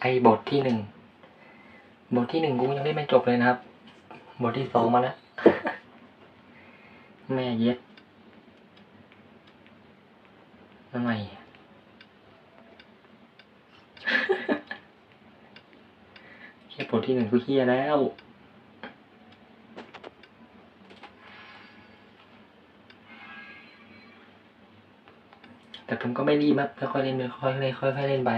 ไอบทที่หนึ่งบทที่หนึ่งกูยังเล่นไม่จบเลยนะครับ บทที่สองมาแล้วแม่เย็ดทำไมแค่บทที่หนึ่งกูเฮียแล้วแต่ผมก็ไม่รีบครับค่อยๆเล่นไปค่อยๆเล่นค่อยๆเล่นไป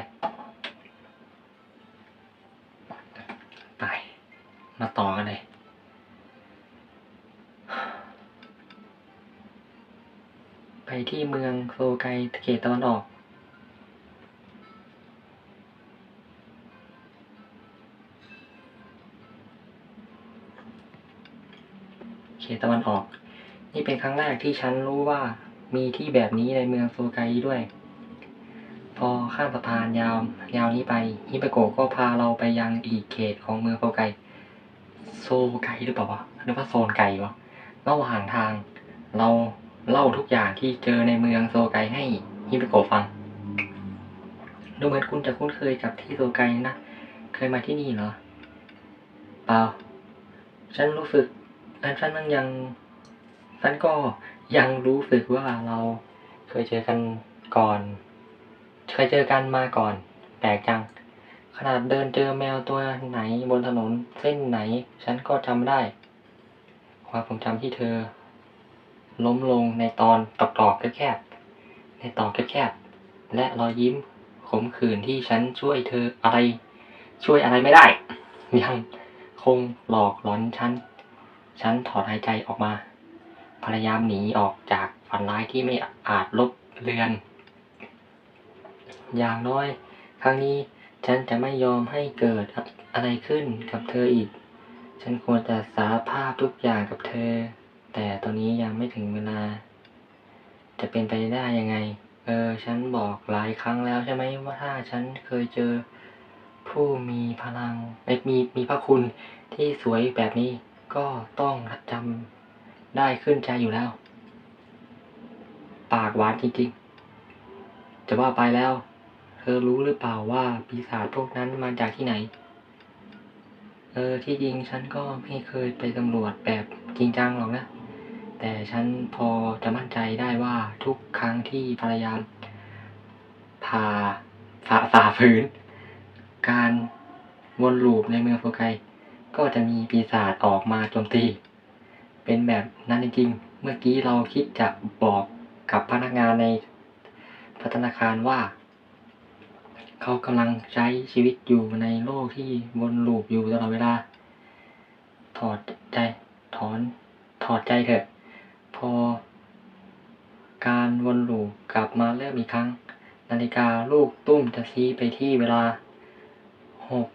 เขตตะวันออก เขตตะวันออก นี่เป็นครั้งแรกที่ฉันรู้ว่ามีที่แบบนี้ในเมืองโซไกด้วย พอข้ามสะพานยาว ยาวนี้ไปฮิปโกะก็พาเราไปยังอีกเขตของเมืองโซไก โซไกหรือเปล่าวะหรือว่าโซนไกวะระหว่างทางเรา เล่าทุกอย่างที่เจอในเมืองโซไกให้ฮิปโกฟัง ดูเหมือนคุณจะคุ้นเคยกับที่โซไกนะ เคยมาที่นี่เหรอ เปล่า ฉันรู้สึกฉันมันยัง ฉันก็ยังรู้สึกว่าเราเคยเจอกันก่อน เคยเจอกันมาก่อน แปลกจัง ขนาดเดินเจอแมวตัวไหนบนถนนเส้นไหน ฉันก็จำได้ ความทรงจำที่เธอ ล้มลงในตอนตอกตอกๆแคบๆในตอกแคบๆและรอยยิ้มขมขื่นที่ฉันช่วยเธออะไร ช่วยอะไรไม่ได้ยังคงหลอกหลอนฉัน ฉันถอนหายใจออกมา พยายามหนีออกจากฝันร้ายที่ไม่อาจลบเลือน อย่างน้อย ครั้งนี้ฉันจะไม่ยอมให้เกิดอะไรขึ้นกับเธออีก ฉันควรจะสารภาพทุกอย่างกับเธอ แต่ตอนนี้ยังไม่ถึงเวลา จะเป็นไปได้ยังไง เออ ฉันบอกหลายครั้งแล้วใช่ไหมว่าถ้าฉันเคยเจอผู้มีพลังเอ้มีมีพระคุณที่สวยแบบนี้ก็ต้องจำได้ขึ้นใจอยู่แล้ว ปากหวานจริงๆ จะว่าไปแล้ว เธอรู้หรือเปล่าว่าปีศาจพวกนั้นมาจากที่ไหน เออที่จริงฉันก็ไม่เคยไปตำรวจแบบจริงจังหรอกนะ แต่ฉันพอจะมั่นใจได้ว่าทุกครั้งที่พยายาพาฝ่าฝ่าฝืน การวนลูปในเมืองโฟไกก็จะมีปีศาจออกมาโจมตี เป็นแบบนั้นจริงๆ เมื่อกี้เราคิดจะบอกกับพนักงานในพัฒนาคารว่า เขากำลังใช้ชีวิตอยู่ในโลกที่วนลูปอยู่ตลอดเวลา ถอดใจถอนถอดใจเถอะ พอ การวนลูปกลับมาเริ่มอีกครั้ง นาฬิกาลูกตุ้มจะชี้ไปที่เวลาหก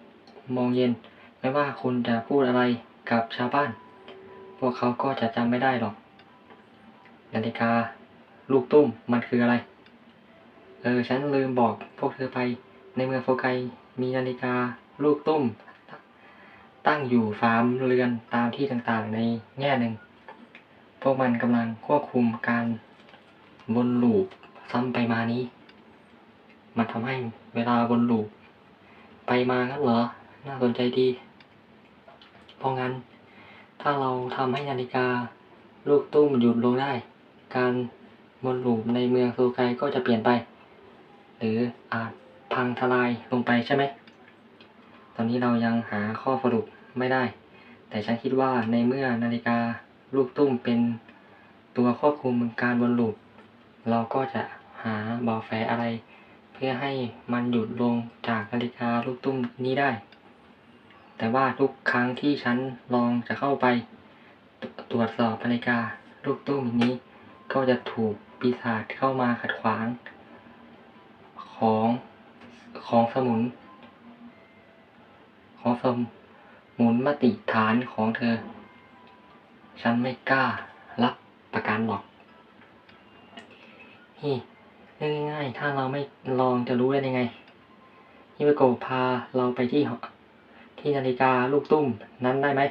โมงเย็น ไม่ว่าคุณจะพูดอะไรกับชาวบ้าน พวกเขาก็จะจำไม่ได้หรอก นาฬิกาลูกตุ้มมันคืออะไร เออ ฉันลืมบอกพวกเธอไป ในเมืองโฟไกมีนาฬิกาลูกตุ้ม ตั้งอยู่ฟาร์มเรือนตามที่ต่างๆในแง่หนึ่ง วกมันกำลังควบคุมการวนลูปซ้ำไปมานี้ มันทำให้เวลาวนลูปไปมางั้นเหรอ น่าสนใจดี เพราะงั้น ถ้าเราทำให้นาฬิกาลูกตุ้มหยุดลงได้ การวนลูปในเมืองโซไกก็จะเปลี่ยนไป หรืออาจพังทลายลงไปใช่ไหม ตอนนี้เรายังหาข้อสรุปไม่ได้ แต่ฉันคิดว่าในเมื่อนาฬิกา ลูกตุ้มเป็นตัวควบคุมการวนลูป เราก็จะหาบาะแสอะไร เพื่อให้มันหยุดลงจากนาฬิกาลูกตุ้มนี้ได้ แต่ว่าทุกครั้งที่ฉันลองจะเข้าไปตตรวจสอบนาฬิกาลูกตุ้มนี้ ก็จะถูกปีศาจเข้ามาขัดขวาง ของของสมุน ของสมุนมติฐานของเธอ ฉันไม่กล้ารับประกันหรอกฮีง่ายๆ ถ้าเราไม่ลองจะรู้ได้ยังไงฮิวโกพาเราไปที่หอที่นาฬิกาลูกตุ้มนั้นได้ไหม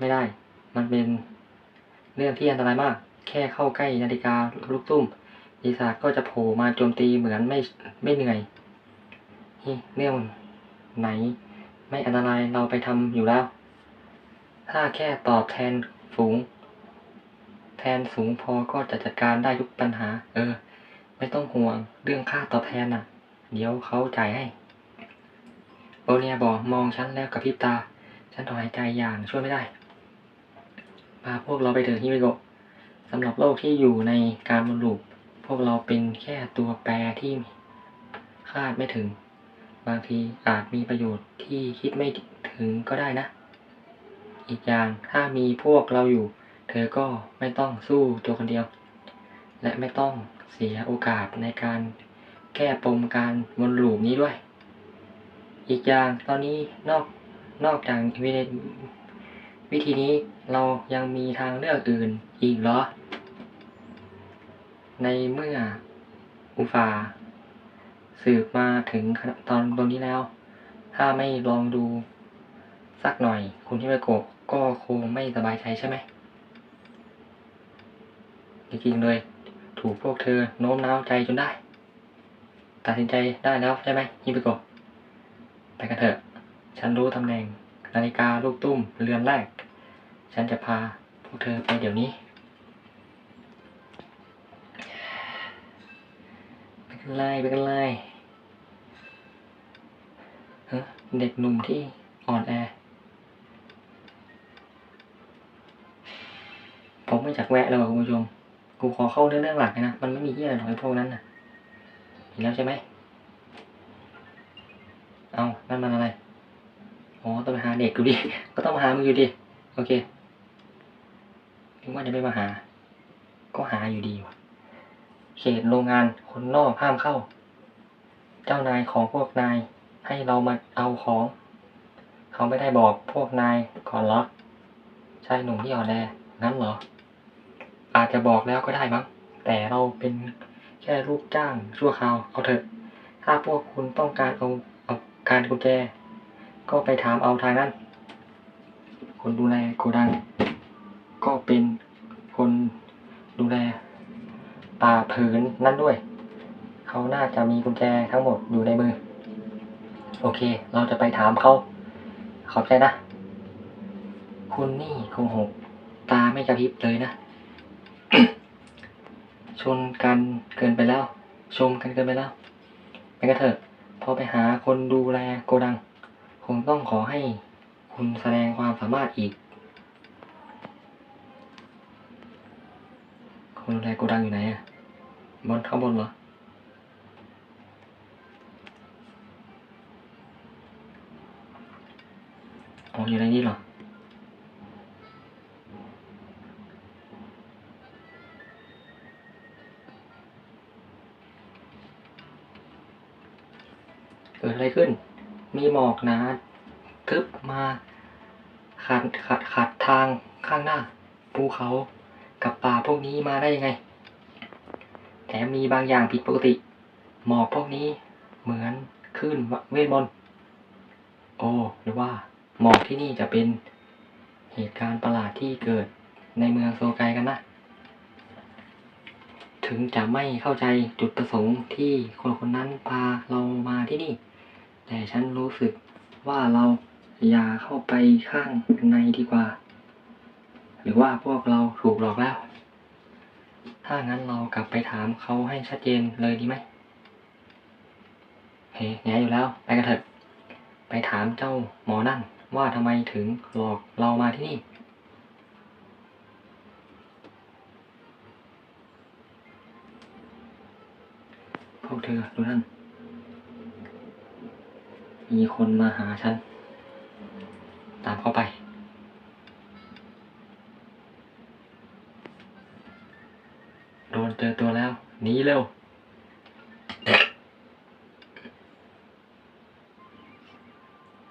ไม่ได้ มันเป็นเรื่องที่อันตรายมาก แค่เข้าใกล้นาฬิกาลูกตุ้มปีศาจก็จะโผล่มาโจมตีเหมือนไม่ไม่เหนื่อยนี่เรื่องไหน ไม่อันตรายเราไปทำอยู่แล้ว ถ้าแค่ตอบแทนสูง แทนสูงพอก็จะจัดการได้ทุกปัญหา เออ ไม่ต้องห่วงเรื่องค่าตอบแทนน่ะ เดี๋ยวเขาจ่ายให้โอเนียบอกมองฉันแล้วกับพริบตา ฉันถอนหายใจอย่างช่วยไม่ได้พาพวกเราไปเถอะฮิเมโกะสำหรับโลกที่อยู่ในการวนลูปพวกเราเป็นแค่ตัวแปรที่คาดไม่ถึง บางทีอาจมีประโยชน์ที่คิดไม่ถึงก็ได้นะ อีกอย่างถ้ามีพวกเราอยู่ เธอก็ไม่ต้องสู้ตัวคนเดียว และไม่ต้องเสียโอกาสในการแก้ปมการวนลูปนี้ด้วย อีกอย่างตอนนี้นอกนอกจากวิธีวิธีนี้เรายังมีทางเลือกอื่นอีกเหรอ ในเมื่ออุฟาสืบมาถึงตอนตรงนี้แล้ว ถ้าไม่ลองดู สักหน่อย คุณที่ไม่โกะก็คงไม่สบายใจใช่ไหมจริงๆเลย ถูกพวกเธอโน้มน้าวใจจนได้ ตัดสินใจได้แล้วใช่ไหมฮิบิโกะไปกันเถอะ ฉันรู้ตำแหน่งนาฬิกาลูกตุ้มเรือนแรก ฉันจะพาพวกเธอไปเดี๋ยวนี้ไปกันเลยไปกันเลยเฮ้ยเด็กหนุ่มที่อ่อนแอ ไม่อยากแวะแล้วอคุณผู้ชม กูขอเข้าเรื่องเรื่องหลักเลยนะ มันไม่มีเหี้ยอะไรหรอกไอ้พวกนั้นน่ะเห็นแล้วใช่ไหม เอานั่นมันอะไร อ๋อ ต้องไปหาเด็กดูดิ ก็ต้องมาหามึงอยู่ดิ โอเคนึกว่าจะไม่มาหา ก็หาอยู่ดีว่ะเขตโรงงานคนนอกห้ามเข้า เจ้านายของพวกนายให้เรามาเอาของ เขาไม่ได้บอกพวกนายก่อนหรอชายหนุ่มที่อ่อนแองั้นเหรอ อาจจะบอกแล้วก็ได้มั้ง แต่เราเป็นแค่ลูกจ้างชั่วคราวเอาเถอะ ถ้าพวกคุณต้องการเอาเอาการกุญแจ ก็ไปถามเอาทางนั้น คนดูแลโกดัง ก็เป็นคนดูแลป่าผืนนั่นด้วย เขาน่าจะมีกุญแจทั้งหมดอยู่ในมือ โอเค เราจะไปถามเขา ขอบใจนะ คุณนี่โกหกตาไม่กระพริบเลยนะ ชนกันเกินไปแล้ว ชมกันเกินไปแล้วไปกันเถอะพอไปหาคนดูแลโกดัง คงต้องขอให้คุณแสดงความสามารถอีก คนดูแลโกดังอยู่ไหนอะบนข้างบนเหรออ๋ออยู่ในนี้เหรอ เกิดอะไรขึ้น มีหมอกหนาทึบมาขัดขัดขัดทางข้างหน้า ภูเขากับป่าพวกนี้มาได้ยังไง แถมมีบางอย่างผิดปกติ หมอกพวกนี้เหมือนขึ้นเวทมนต์โอ้หรือว่าหมอกที่นี่จะเป็นเหตุการณ์ประหลาดที่เกิดในเมืองโซไกกันนะ ถึงจะไม่เข้าใจจุดประสงค์ที่คนคนนั้นพาเรามาที่นี่ แต่ฉันรู้สึกว่าเราอย่าเข้าไปข้างในดีกว่า หรือว่าพวกเราถูกหลอกแล้ว ถ้างั้นเรากลับไปถามเขาให้ชัดเจนเลยดีไหมเฮ้ยแง่อยู่แล้ว ไปกันเถอะ ไปถามเจ้าหมอนั่นว่าทำไมถึงหลอกเรามาที่นี่พวกเธอดูนั่น มีคนมาหาฉัน ตามเข้าไป โดนเจอตัวแล้วหนีเร็ว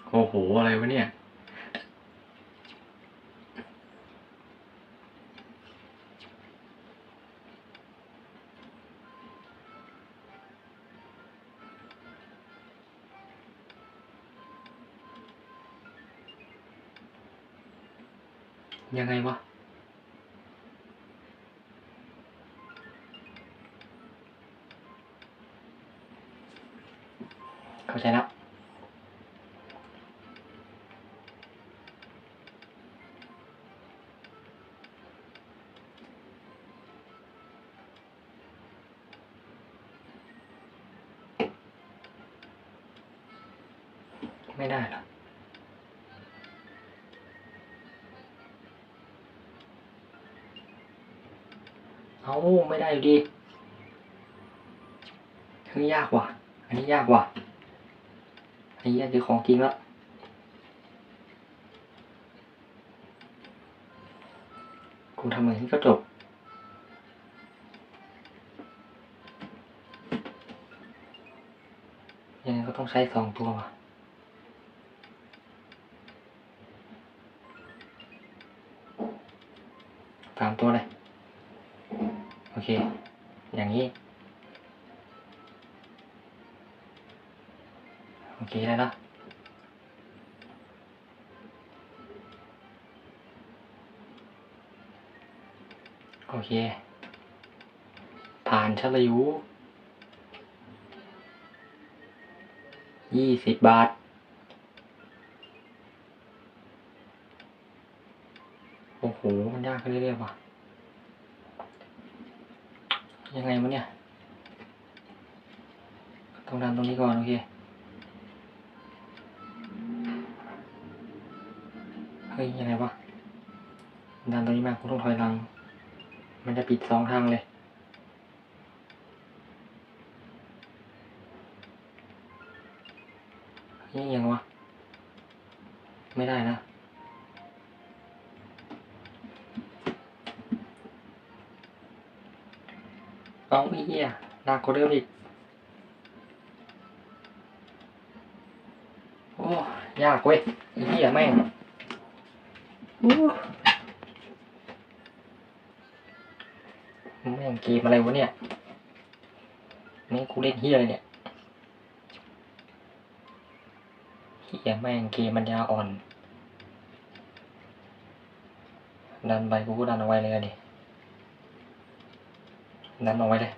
โอ้โห อะไรวะเนี่ย ยังไงวะ เอาไม่ได้อยู่ดีเฮ้ยากว่ะ อันนี้ยากว่ะ อันนี้ยากคือของจริงแล้วกูทำอย่างนี้ก็จบยังไงก็ต้องใช้สองตัวว่ะสามตัวเลย อเคอย่างนี้ โอเคได้แล้วโอเค ผ่านฉลิวยี่สิบบาท โอ้โห มันยากขึ้นเรื่อยๆว่ะ ยังไงวะเนี่ยต้องดันตรงนี้ก่อน โอเค เฮ้ย ยังไงวะดันตรงนี้มากูต้องถอยหลัง มันจะปิดสองทางเลยนี่ยังวะ ไม่ได้นะ เอาไอ้เหี้ ยหนักกว่าเดิมอีก โอ้ ยากเว้ยไอ้เหี้ยแม่งโอ้แม่งเกมอะไรวะเนี่ยนี่กูเล่นเหี้ยอะไรเนี่ยเหี้ยแม่งเกมมันยาอ่อน ดันไปกูก็ดันเอาไว้เลยดิดันเอาไว้เลย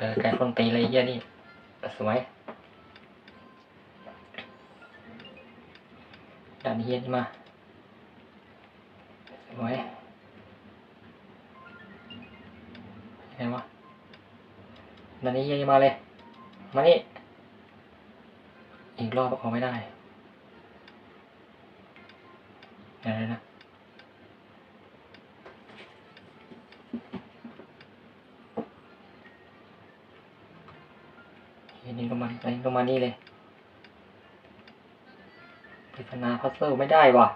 เป็นการต้นตีเลยไอ้เหี้ยนี่สวยดันเฮียนมาสวยเห็นวะดันนี้เฮียนมาเลย มานี่อีกรอบออกไม่ได้เดี๋ยวนะ เห็นนี่ลงมาอันนี้ลงมานี่เลยปริศนาพัซเซิลไม่ได้ว่ะ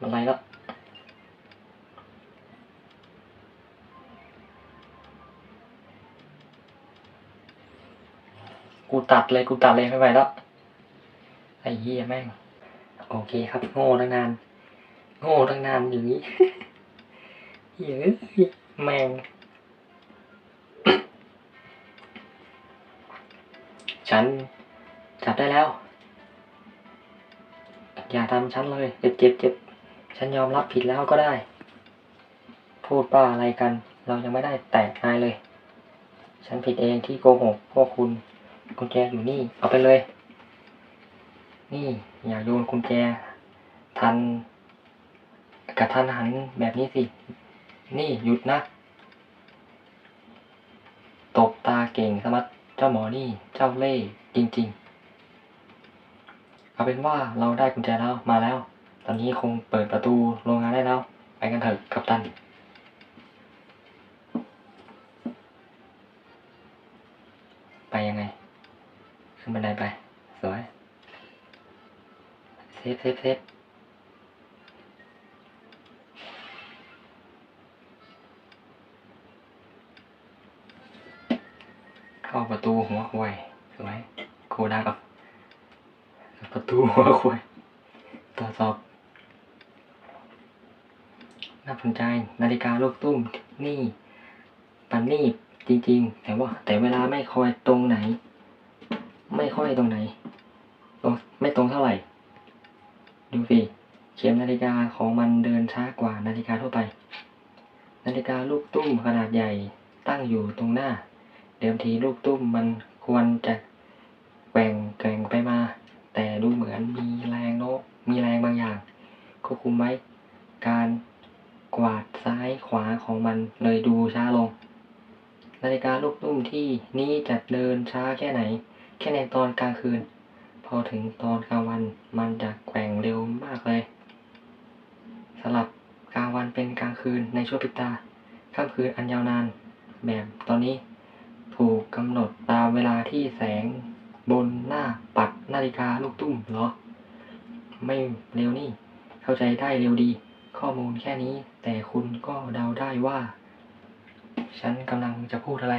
มันไรแล้วกูตัดเลยกูตัดเลยไม่ไหวแล้วไอ้เหี้ยแม่ง โอเคครับ โง่ตั้งนาน โง่ตั้งนานอย่างนี้เหี้ยเอ้ยแม่ง ฉันจับได้แล้ว อย่าทำฉันเลย เจ็บเจ็บเจ็บฉันยอมรับผิดแล้วก็ได้ พูดป้าอะไรกัน เรายังไม่ได้แตกนายเลย ฉันผิดเองที่โกหกพวกคุณกุญแจอยู่นี่ เอาไปเลย นี่ อย่าโยนกุญแจ ทันกระทันหันแบบนี้สิ นี่หยุดนะ ตบตาเก่งสมัดเจ้าหมอนี่เจ้าเล่ห์จริง ๆ เอาเป็นว่าเราได้กุญแจแล้วมาแล้ว ตอนนี้คงเปิดประตูโรงงานได้แล้ว ไปกันเถอะกัปตันไปยังไง ขึ้นบันไดไป สวย เซฟเซฟเซฟ เข้าประตูหัวควยสวยโคดังกับ ประตูหัวควยตรวจสอบน่าสนใจนาฬิกาลูกตุ้มนี่ปันนี่จริงๆ แต่ว่า แต่เวลาไม่คอยตรงไหน ไม่ค่อยตรงไหนตรงไม่ตรงเท่าไหร่ ดูสิเข็มนาฬิกาของมันเดินช้ากว่านาฬิกาทั่วไป นาฬิกาลูกตุ้มขนาดใหญ่ตั้งอยู่ตรงหน้า เดิมทีลูกตุ้มมันควรจะแกว่งแกว่งไปมา แต่ดูเหมือนมีแรงโน้มีแรงบางอย่างควบคุมไว้ การกวาดซ้ายขวาของมันเลยดูช้าลง นาฬิกาลูกตุ้มที่นี้จะเดินช้าแค่ไหน แค่ในตอนกลางคืน พอถึงตอนกลางวันมันจะแกว่งเร็วมากเลยสลับกลางวันเป็นกลางคืนในช่วงพริบตาค่ำคืนอันยาวนานแบบตอนนี้ กำหนดตามเวลาที่แสงบนหน้าปัดนาฬิกาลูกตุ้มเหรอ ไม่เร็วนี่ เข้าใจได้เร็วดี ข้อมูลแค่นี้ แต่คุณก็เดาได้ว่า ฉันกำลังจะพูดอะไร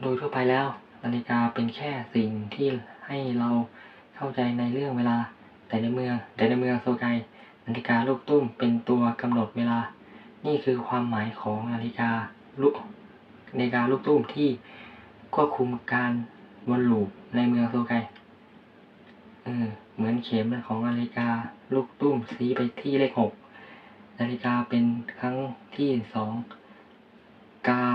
โดยทั่วไปแล้ว นาฬิกาเป็นแค่สิ่งที่ให้เราเข้าใจในเรื่องเวลา แต่ในเมืองแต่ในเมืองโซไกนาฬิกาลูกตุ้มเป็นตัวกำหนดเวลา นี่คือความหมายของนาฬิกาลูก นาฬิกาลูกตุ้มที่ควบคุมการวนลูปในเมืองโซไกเออเหมือนเข็มของนาฬิกาลูกตุ้มชี้ไปที่เลขหกนาฬิกาเป็นครั้งที่สองกา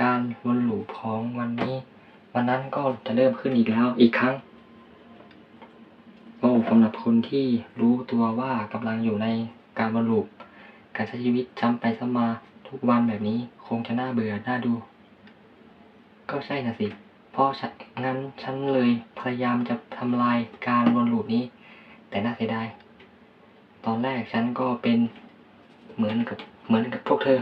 การวนลูปของวันนี้วันนั้นก็จะเริ่มขึ้นอีกแล้วอีกครั้งโอ้สำหรับคนที่รู้ตัวว่ากำลังอยู่ในการวนลูปการใช้ชีวิตซ้ำไปซ้ำมา ทุกวันแบบนี้คงจะน่าเบื่อน่าดู ก็ใช่นะสิเพราะฉันงั้นฉันเลยพยายามจะทำลายการวนลูปนี้ แต่น่าเสียดายตอนแรกฉันก็เป็นเหมือนกับเหมือนกับพวกเธอ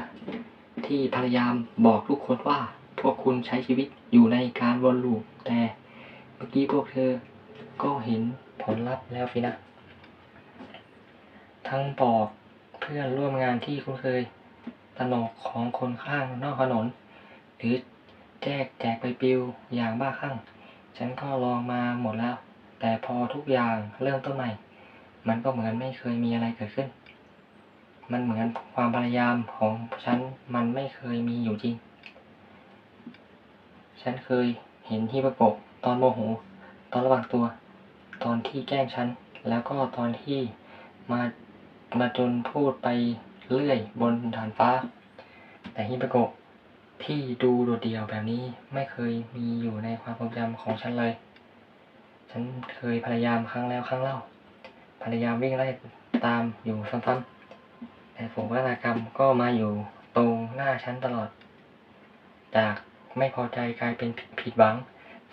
ที่พยายามบอกทุกคนว่า พวกคุณใช้ชีวิตอยู่ในการวนลูปแต่เมื่อกี้พวกเธอก็เห็นผลลัพธ์แล้วสินะ ทั้งบอกเพื่อนร่วมงานที่คุ้นเคย นกของคนข้างนอกถนน หรือแจกแจกไปปิวอย่างบ้าคลั่ง ฉันก็ลองมาหมดแล้ว แต่พอทุกอย่างเริ่มต้นใหม่ มันก็เหมือนไม่เคยมีอะไรเกิดขึ้น มันเหมือนความพยายามของฉันมันไม่เคยมีอยู่จริง ฉันเคยเห็นฮิปโกะตอนโมโห ตอนระหว่างตัว ตอนที่แกล้งฉัน แล้วก็ตอนที่มามาจนพูดไป เรื่อยบนฐานฟ้า แต่ฮิปโกะที่ดูโดดเดี่ยวแบบนี้ไม่เคยมีอยู่ในความทรงจำของฉันเลย ฉันเคยพยายามครั้งแล้วครั้งเล่า พยายามวิ่งไล่ตามอยู่ซ้ำๆแต่ฝูงวัฒนกรรมก็มาอยู่ตรงหน้าฉันตลอด จากไม่พอใจกลายเป็นผิดหวัง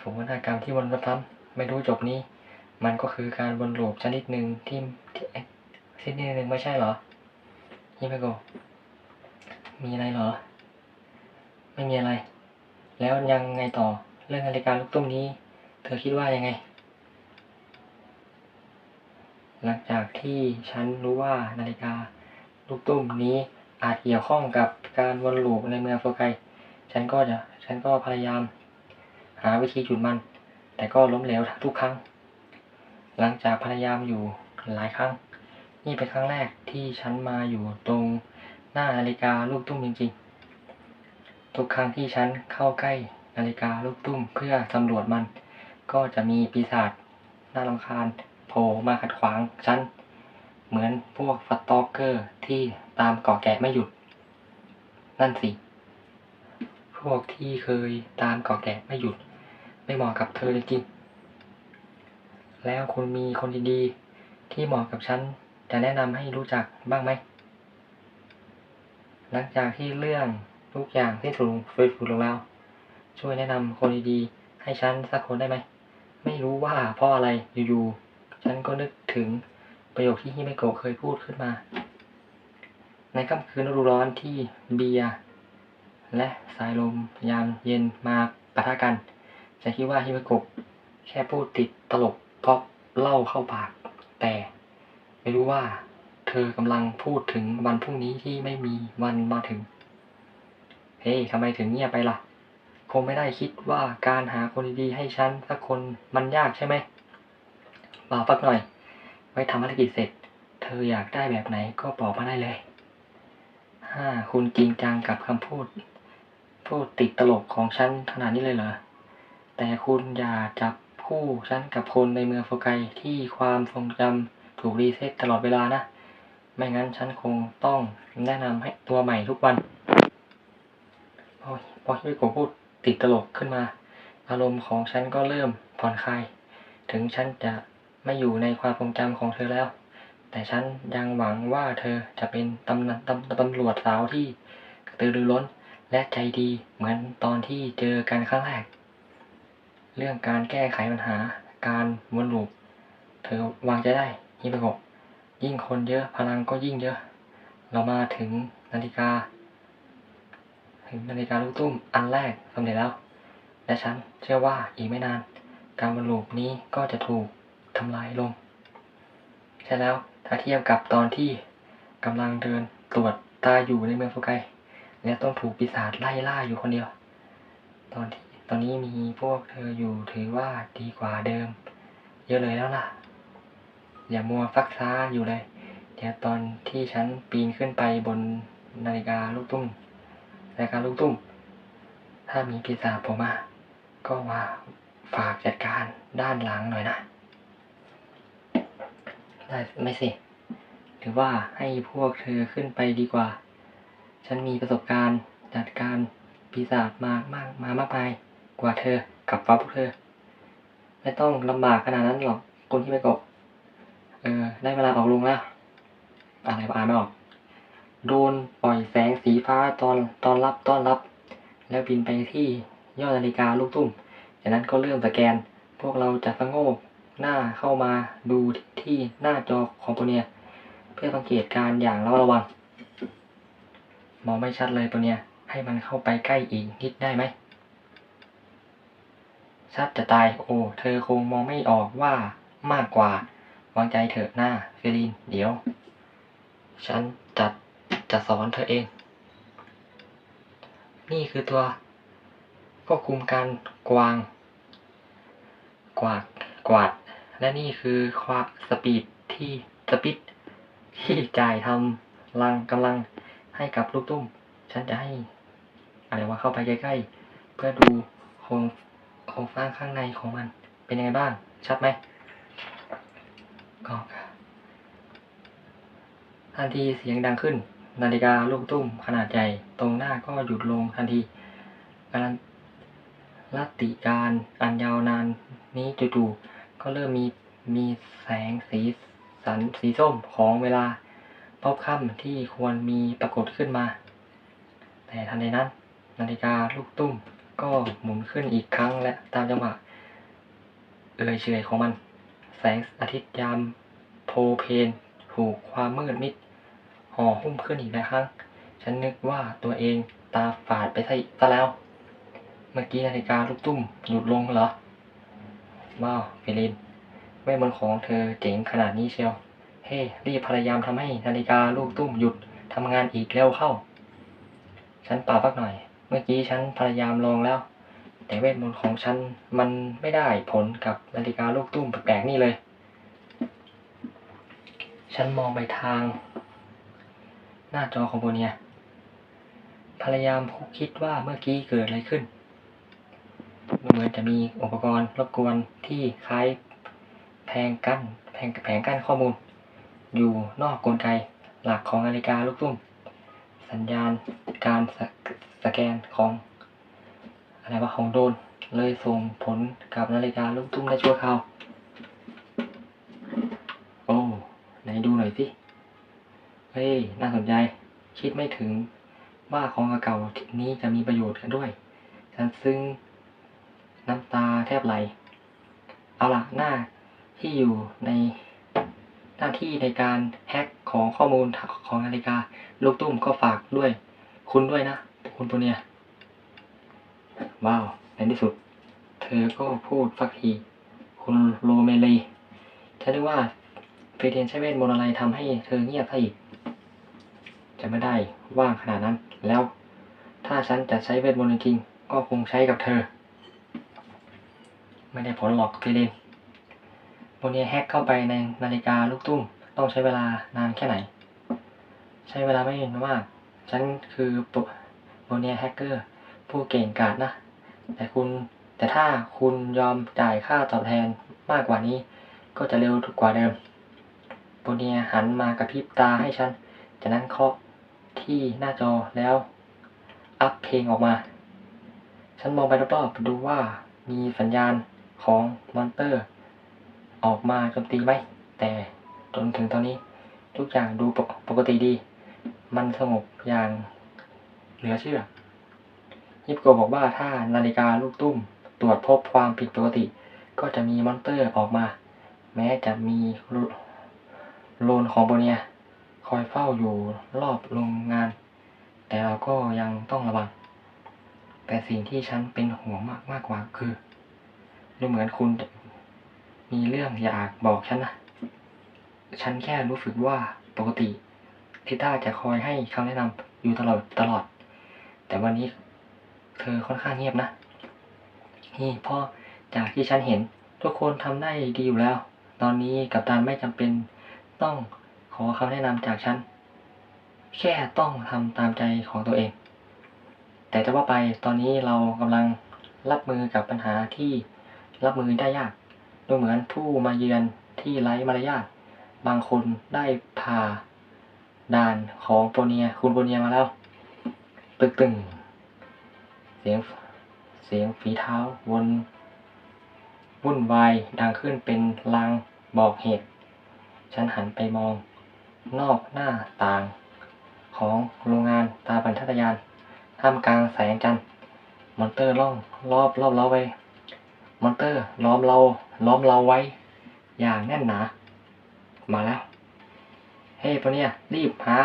ฝูงวัฒนกรรมที่วนซ้ำๆไม่รู้จบนี้ มันก็คือการวนลูปชนิดหนึ่งที่ที่เอ๊ะชนิดหนึ่งไม่ใช่เหรอ ฮิเมโกะมีอะไรเหรอ ไม่มีอะไร แล้วยังไงต่อ เรื่องนาฬิกาลูกตุ้มนี้ เธอคิดว่ายังไง หลังจากที่ฉันรู้ว่านาฬิกาลูกตุ้มนี้อาจเกี่ยวข้องกับการวนลูปในเมืองโฟไกฉันก็จะ ฉันก็พยายาม หาวิธีหยุดมัน แต่ก็ล้มเหลวทุกครั้ง หลังจากพยายามอยู่หลายครั้ง นี่เป็นครั้งแรก ที่ฉันมาอยู่ตรงหน้านาฬิกาลูกตุ้มจริงๆ ทุกครั้งที่ฉันเข้าใกล้นาฬิกาลูกตุ้มเพื่อสำรวจมัน ก็จะมีปีศาจน่ารำคาญโผล่มาขัดขวางฉัน เหมือนพวกสตอกเกอร์ที่ตามเกาะแกะไม่หยุด นั่นสิ พวกที่เคยตามเกาะแกะไม่หยุด ไม่เหมาะกับเธอจริงๆแล้วคุณมีคนดีๆ ที่เหมาะกับฉัน จะแนะนำให้รู้จักบ้างไหม หลังจากที่เรื่องทุกอย่างที่ถูกเฟซบุ๊กลงแล้ว ช่วยแนะนำคนดีๆ ให้ฉันสักคนได้ไหม ไม่รู้ว่าเพราะอะไรอยู่ๆ ฉันก็นึกถึงประโยคที่ฮิเมโกะเคยพูดขึ้นมา ในค่ำคืนฤดูร้อนที่เบียร์และสายลมยามเย็นมาปะทะกัน ฉันคิดว่าฮิเมโกะแค่พูดติดตลกเพราะเล่าเข้าปากแต่ รู้ว่า เธอกำลังพูดถึงวันพรุ่งนี้ที่ไม่มีวันมาถึง เฮ้ยทำไมถึงเงียบไปล่ะ คงไม่ได้คิดว่าการหาคนดีๆให้ฉันสักคนมันยากใช่ไหมเปล่าปักหน่อย ไว้ทำภารกิจเสร็จ เธออยากได้แบบไหนก็บอกมาได้เลยฮ่าคุณจริงจังกับคำพูด พูดติดตลกของฉันขนาดนี้เลยเหรอ แต่คุณอย่าจับคู่ฉันกับคนในเมืองโฟไกที่ความทรงจำ ถูกรีเซ็ตตลอดเวลานะ ไม่งั้นฉันคงต้องแนะนำให้ตัวใหม่ทุกวัน พอพอที่ผมพูดติดตลกขึ้นมา อารมณ์ของฉันก็เริ่มผ่อนคลาย ถึงฉันจะไม่อยู่ในความทรงจำของเธอแล้ว แต่ฉันยังหวังว่าเธอจะเป็นตำนตำตำรวจสาวที่กระตือรือร้นและใจดีเหมือนตอนที่เจอกันครั้งแรก เรื่องการแก้ไขปัญหาการวนลูปเธอวางใจได้ ฮิปโกยิ่งคนเยอะพลังก็ยิ่งเยอะ เรามาถึงนาฬิกา ถึงนาฬิกาลูกตุ้มอันแรกสำเร็จแล้ว และฉันเชื่อว่าอีกไม่นาน การวนลูปนี้ก็จะถูกทำลายลง ใช่แล้วถ้าเทียบกับตอนที่กำลังเดินตรวจตาอยู่ในเมืองโฟไกและต้องถูกปีศาจไล่ล่าอยู่คนเดียว ตอนที่ตอนนี้มีพวกเธออยู่ถือว่าดีกว่าเดิม เยอะเลยแล้วล่ะ อย่ามัวฟักซ้าอยู่เลย เดี๋ยวตอนที่ฉันปีนขึ้นไปบนนาฬิกาลูกตุ้มนาฬิกาลูกตุ้ม ถ้ามีปีศาจผมมาก็ว่าฝากจัดการด้านหลังหน่อยนะ ได้ไม่สิ หรือว่าให้พวกเธอขึ้นไปดีกว่า ฉันมีประสบการณ์จัดการปีศาจมามากมามากมายกว่าเธอกับฟ้าพวกเธอ ไม่ต้องลำบากขนาดนั้นหรอกคนที่ไปกบ เออ ได้เวลาออกลุงแล้ว อะไรวะอ่านไม่ออก โดนปล่อยแสงสีฟ้าตอนตอนรับต้อนรับ แล้วบินไปที่ยอดนาฬิกาลูกตุ้ม จากนั้นก็เริ่มสแกน พวกเราจะสงกหน้าเข้ามาดูที่หน้าจอของตัวเนียเพื่อสังเกตการณ์อย่างระมัดระวัง มองไม่ชัดเลยตัวเนี้ย ให้มันเข้าไปใกล้อีกนิดได้ไหมชัดจะตายโอ้ เธอคงมองไม่ออกว่ามากกว่า วางใจเถอะหน้าเฟลินเดี๋ยว ฉันจัดจะสอนเธอเอง นี่คือตัวควบคุมการกวาง กวาดกวาด และนี่คือความสปีดที่สปีดที่จ่ายทำลังกำลังให้กับลูกตุ้ม ฉันจะให้อะไรว่าเข้าไปใกล้ๆ เพื่อดูโครงโครงสร้างข้างในของมันเป็นยังไงบ้าง ชัดไหม ก็ทันทีเสียงดังขึ้น นาฬิกาลูกตุ้มขนาดใหญ่ตรงหน้าก็หยุดลงทันที การลัตติการอันยาวนานนี้จู่ๆก็เริ่มมีมีแสงสีสันสีส้มของเวลาพบค่ำที่ควรมีปรากฏขึ้นมา แต่ทันใดนั้น นาฬิกาลูกตุ้มก็หมุนขึ้นอีกครั้งและตามจังหวะเอื่อยเฉยของมัน แสงอาทิตย์ยามโพเพนถูกความมืดมิดห่อหุ้มขึ้นอีกแล้วครั้ง ฉันนึกว่าตัวเองตาฝาดไปซะอีกซะแล้ว เมื่อกี้นาฬิกาลูกตุ้มหยุดลงเหรอ ว้าวเฟลินเวทมนต์ของเธอเจ๋งขนาดนี้เชียว เฮ้ รีบพยายามทำให้นาฬิกาลูกตุ้มหยุดทำงานอีกเร็วเข้า ฉันเปล่าพักหน่อย เมื่อกี้ฉันพยายามลองแล้ว แต่เวทมนต์ของฉันมันไม่ได้ผลกับนาฬิกาลูกตุ้มแปลกๆนี่เลย ฉันมองไปทาง หน้าจอของโบเนียพยายามคิดว่าเมื่อกี้เกิดอะไรขึ้นเหมือนจะมีอุปกรณ์รบกวนที่คล้ายแผงกั้นแผงแผงกั้นข้อมูล อยู่นอกกลไกหลักของนาฬิกาลูกตุ้ม สัญญาณการสสแกนของ อะไรว่าของโดน เลยส่งผลกับนาฬิกาลูกตุ้มได้ชั่วคราว โอ้ไหนดูหน่อยสิ เฮ้ย น่าสนใจ คิดไม่ถึงว่าของเก่านี้จะมีประโยชน์กันด้วย ฉันซึ่งน้ำตาแทบไหล เอาล่ะหน้าที่อยู่ในหน้าที่ในการแฮ็กของข้อมูลของนาฬิกาลูกตุ้มก็ฝากด้วย คุณด้วยนะ คุณปุเนีย ว้าวในที่สุด เธอก็พูดสักที คุณโรเมลีฉันนึกว่าเฟเดนใช้เวทมนต์อะไรทำให้เธอเงียบซะอีกจะไม่ได้ว่างขนาดนั้น แล้ว ถ้าฉันจะใช้เวทมนต์จริงก็คงใช้กับเธอ ไม่ได้ผลหรอกเฟเดนโมเนียแฮกเข้าไปในนาฬิกาลูกตุ้ม ต้องใช้เวลานานแค่ไหน ใช้เวลาไม่นานมาก ฉันคือโมเนียแฮกเกอร์ ผู้เก่งกาจนะ แต่คุณแต่ถ้าคุณยอมจ่ายค่าตอบแทนมากกว่านี้ ก็จะเร็วกว่าเดิมโมเนียหันมากระพริบตาให้ฉัน จากนั้นเคาะที่หน้าจอแล้ว อัพเพลงออกมา ฉันมองไปรอบๆดูว่ามีสัญญาณของมอนเตอร์ ออกมาโจมตีไหม แต่จนถึงตอนนี้ทุกอย่างดูปกปกติดี มันสงบอย่างเหลือเชื่อ ยิปโกบอกว่าถ้านาฬิกาลูกตุ้มตรวจพบความผิดปกติ ก็จะมีมอนเตอร์ออกมา แม้จะมีโลนของโบเนีย คอยเฝ้าอยู่รอบโรงงาน แต่เราก็ยังต้องระวัง แต่สิ่งที่ฉันเป็นห่วงมากมากกว่าคือดูเหมือนคุณมีเรื่องอยากบอกฉันนะฉันแค่รู้สึกว่าปกติทิต้าจะคอยให้คำแนะนำอยู่ตลอดตลอด แต่วันนี้ เธอค่อนข้างเงียบนะ นี่พ่อจากที่ฉันเห็น ทุกคนทำได้ดีอยู่แล้ว ตอนนี้กัปตันไม่จำเป็นต้องขอคำแนะนำจากฉัน แค่ต้องทำตามใจของตัวเอง แต่จะว่าไปตอนนี้เรากำลังรับมือกับปัญหาที่รับมือได้ยาก ดูเหมือนผู้มาเยือนที่ไร้มารยาทบางคนได้ผ่าด่านของโปเนีย คุณโปเนียมาแล้ว ตึกตึง เสียงเสียงฝีเท้าวนวุ่นวายดังขึ้นเป็นลางบอกเหตุ ฉันหันไปมอง นอกหน้าต่าง ของโรงงานตาบรรทัตยาน ท่ามกลางแสงจันทร์ มอนเตอร์ล่องรอบรอบเราไว้ มอนเตอร์ล้อมเราล้อมเราไว้ อย่างแน่นหนา มาแล้ว เฮ้ยปะเนี่ย รีบหา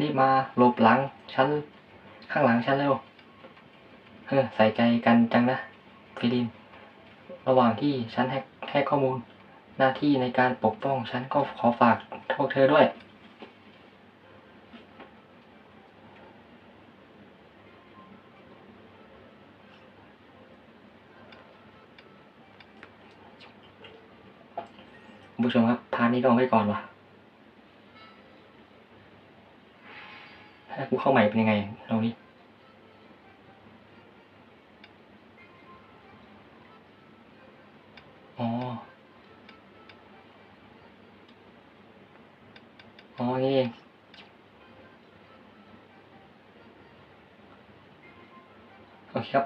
รีบมาหลบหลัง ฉัน ข้างหลังฉันเร็ว เฮ้อใส่ใจกันจังนะฟิลิน ระหว่างที่ฉันให้ให้ข้อมูล หน้าที่ในการปกป้องฉันก็ขอฝากพวกเธอด้วย ผู้ชมครับพาร์ทนี้ก็เอาไว้ก่อนว่ะถ้ากูเข้าใหม่เป็นยังไงตรงนี้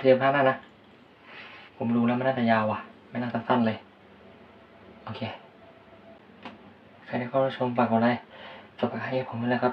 เคครับเตรียมพาร์ทหน้านะ ผมรู้แล้วมันน่าจะยาวว่ะ ไม่น่าจะสั้นเลย โอเค ใครที่เข้ามาชมฝากกดไลค์ฝากให้ผมด้วยนะครับ